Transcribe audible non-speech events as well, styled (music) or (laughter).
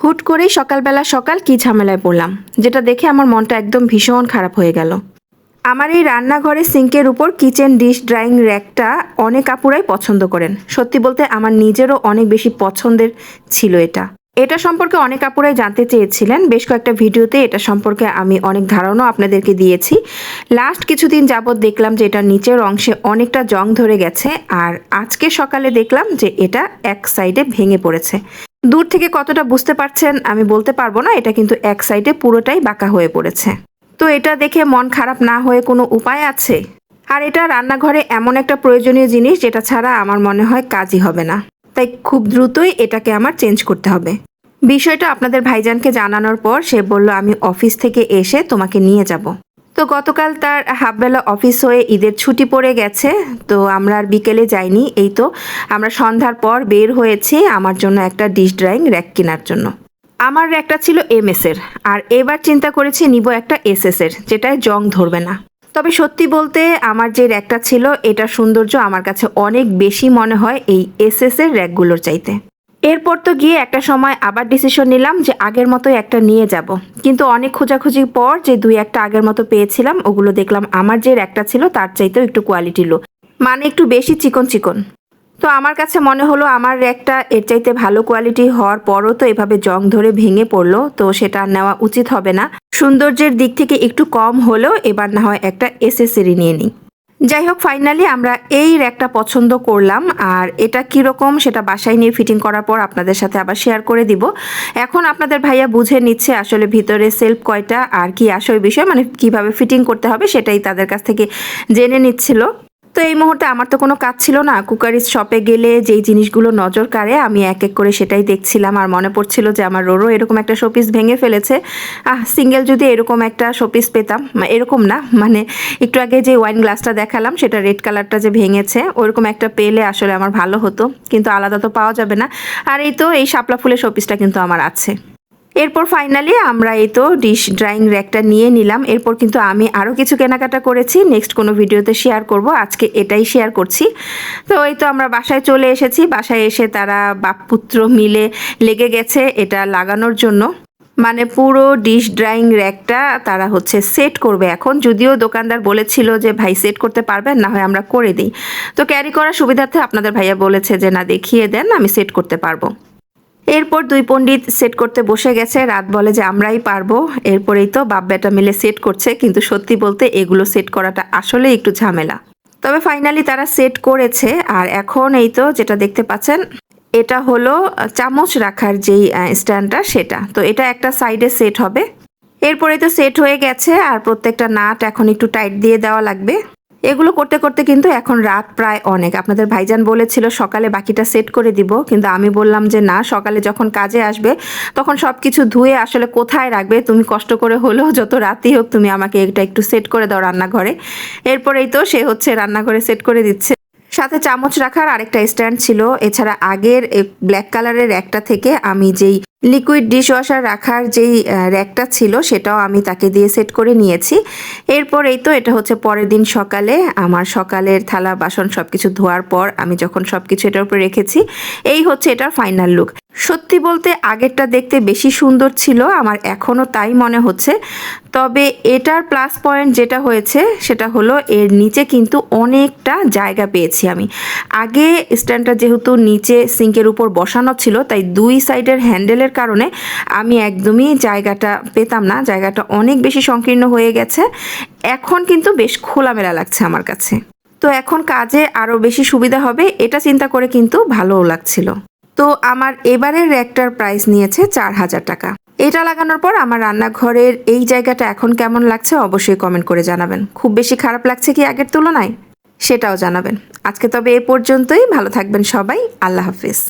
হুট করেই সকালবেলা সকাল কি ঝামেলায় পড়লাম, যেটা দেখে আমার মনটা একদম ভীষণ খারাপ হয়ে গেল। আমার এই রান্নাঘরের সিঙ্কের উপর কিচেন ডিশ ড্রাইং র্যাকটা অনেক আপুরাই পছন্দ করেন। সত্যি বলতে আমার নিজেরও অনেক বেশি পছন্দের ছিল এটা। এটা সম্পর্কে অনেক আপুরাই জানতে চেয়েছিলেন। বেশ কয়েকটা ভিডিওতে এটা সম্পর্কে আমি অনেক ধারণাও আপনাদেরকে দিয়েছি। লাস্ট কিছুদিন যাবৎ দেখলাম যে এটা নিচের অংশে অনেকটা জং ধরে গেছে, আর আজকে সকালে দেখলাম যে এটা এক সাইডে ভেঙে পড়েছে। দূর থেকে কতটা বুঝতে পারছেন আমি বলতে পারব না, এটা কিন্তু এক সাইডে পুরোটাই বাঁকা হয়ে পড়েছে। তো এটা দেখে মন খারাপ না হয়ে কোনো উপায় আছে? আর এটা রান্নাঘরে এমন একটা প্রয়োজনীয় জিনিস যেটা ছাড়া আমার মনে হয় কাজই হবে না। তাই খুব দ্রুতই এটাকে আমার চেঞ্জ করতে হবে। বিষয়টা আপনাদের ভাইজানকে জানানোর পর সে বলল, আমি অফিস থেকে এসে তোমাকে নিয়ে যাব। তো গতকাল তার হাফবেলা অফিস হয়ে ঈদের ছুটি পড়ে গেছে, তো আমরা আর বিকেলে যাইনি। এই তো, আমরা সন্ধ্যার পর বের হয়েছি আমার জন্য একটা ডিশ ড্রয়িং র্যাক কেনার জন্য। আমার র্যাকটা ছিল এমএস এর আর এবার চিন্তা করেছি নিব একটা এসএস এর যেটায় জং ধরবে না। তবে সত্যি বলতে আমার যে র্যাকটা ছিল, এটার সৌন্দর্য আমার কাছে অনেক বেশি মনে হয় এই এসএস এর র্যাকগুলোর চাইতে। এরপর তো গিয়ে একটা সময় আবার ডিসিশন নিলাম যে আগের মতোই একটা নিয়ে যাব। কিন্তু অনেক খোঁজাখুঁজির পর যে দুই একটা আগের মতো পেয়েছিলাম, ওগুলো দেখলাম আমার যে একটা ছিল তার চাইতেও একটু কোয়ালিটি লো মানে একটু বেশি চিকন চিকন। তো আমার কাছে মনে হলো আমার র্যাকটা এর চাইতে ভালো কোয়ালিটি হওয়ার পরও তো এভাবে জং ধরে ভেঙে পড়ল, তো সেটা নেওয়া উচিত হবে না। সৌন্দর্যের দিক থেকে একটু কম হলেও এবার না হয় একটা এসেসরি নিয়ে নিই। যাই হোক ফাইনালি আমরা এই র্যাকটা পছন্দ করলাম। আর এটা কীরকম সেটা বাসায় নিয়ে ফিটিং করার পর আপনাদের সাথে আবার শেয়ার করে দিব। এখন আপনাদের ভাইয়া বুঝে নিচ্ছে আসলে ভিতরে সেলফ কয়টা আর কি আসল বিষয় মানে কীভাবে ফিটিং করতে হবে সেটাই তাদের কাছ থেকে জেনে নিচ্ছিল। তো এই মুহূর্তে আমার তো কোনো কাজ ছিল না। কুকারিজ শপে গেলে যেই জিনিসগুলো নজর কাড়ে, আমি এক এক করে সেটাই দেখছিলাম। আর মনে পড়ছিল যে আমার রোরো এরকম একটা শোপিস ভেঙে ফেলেছে। আহ সিঙ্গেল যদি এরকম একটা শোপিস পেতাম এরকম না। (laughs) মানে একটু আগে যে ওয়াইন গ্লাসটা দেখালাম, সেটা রেড কালারটা যে ভেঙেছে, ওরকম একটা পেলে আসলে আমার ভালো হতো। কিন্তু আলাদা তো পাওয়া যাবে না। আর এই তো এই শাপলা ফুলের শোপিসটা কিন্তু আমার আছে। এরপর ফাইনালি আমরা এই তো ডিশ ড্রাইং র্যাকটা নিয়ে নিলাম। এরপর কিন্তু আমি আরও কিছু কেনাকাটা করেছি। নেক্সট কোনো ভিডিওতে শেয়ার করব। আজকে এটাই শেয়ার করছি। তো এই তো আমরা বাসায় চলে এসেছি। বাসায় এসে তারা বাপ পুত্র মিলে লেগে গেছে এটা লাগানোর জন্য। মানে পুরো ডিশ ড্রাইং র্যাকটা তারা হচ্ছে সেট করবে এখন। যদিও দোকানদার বলেছিল যে, ভাই সেট করতে পারবেন, না হয় আমরা করে দিই। তো ক্যারি করার সুবিধার্থে আপনাদের ভাইয়া বলেছে যে, না, দেখিয়ে দেন, আমি সেট করতে পারব। এরপর দুই পণ্ডিত সেট করতে বসে গেছে। রাত বলে যে, আমরাই পারব। এরপরেই তো বাপ বেটা মিলে সেট করছে, কিন্তু সত্যি বলতে এগুলো সেট করাটা আসলে একটু ঝামেলা। তবে ফাইনালি তারা সেট করেছে, আর এখন এই তো যেটা দেখতে পাচ্ছেন, এটা হলো চামচ রাখার যেই স্ট্যান্ডটা, সেটা। তো এটা একটা সাইডে সেট হবে। এরপরে তো সেট হয়ে গেছে, আর প্রত্যেকটা নাট এখন একটু টাইট দিয়ে দেওয়া লাগবে। এগুলো করতে করতে কিন্তু এখন রাত প্রায় অনেক। আপনাদের ভাইজান বলেছিল, সকালে বাকিটা সেট করে দিব। কিন্তু আমি বললাম যে, না, সকালে যখন কাজে আসবে, তখন সব কিছু ধুয়ে আসলে কোথায় রাখবে? তুমি কষ্ট করে হলেও যত রাতই হোক, তুমি আমাকে এটা একটু সেট করে দাও রান্নাঘরে। এরপরেই তো সে হচ্ছে রান্নাঘরে সেট করে দিচ্ছে। সাথে চামচ রাখার আরেকটা স্ট্যান্ড ছিল। এছাড়া আগের ব্ল্যাক কালারের একটা থেকে আমি যেই লিকুইড ডিশওয়াশার রাখার যেই র্যাকটা ছিল সেটাও আমি তাকে দিয়ে সেট করে নিয়েছি। এরপর এই তো এটা হচ্ছে পরের দিন সকালে। আমার সকালের থালা, বাসন সব কিছু ধোয়ার পর আমি যখন সব কিছু এটার উপরে রেখেছি, এই হচ্ছে এটার ফাইনাল লুক সত্যি বলতে আগেরটা দেখতে বেশি সুন্দর ছিল, আমার এখনও তাই মনে হচ্ছে। তবে এটার প্লাস পয়েন্ট যেটা হয়েছে, সেটা হলো এর নিচে কিন্তু অনেকটা জায়গা পেয়েছি আমি। আগে স্ট্যান্ডটা যেহেতু নিচে সিঙ্কের উপর বসানো ছিল, তাই দুই সাইডের হ্যান্ডেলের কারণে আমি একদমই জায়গাটা পেতাম না, জায়গাটা অনেক বেশি সংকীর্ণ হয়ে গেছে। এখন কিন্তু বেশ খোলামেলা লাগছে আমার কাছে। তো এখন কাজে আরও বেশি সুবিধা হবে, এটা চিন্তা করে কিন্তু ভালোও লাগছিল। তো আমার এবারের র্যাকটার প্রাইস নিয়েছে চার হাজার টাকা। এটা লাগানোর পর আমার রান্নাঘরের এই জায়গাটা এখন কেমন লাগছে অবশ্যই কমেন্ট করে জানাবেন। খুব বেশি খারাপ লাগছে কি আগের তুলনায়? সেটাও জানাবেন। আজকে তবে এ পর্যন্তই। ভালো থাকবেন সবাই। আল্লাহ হাফিজ।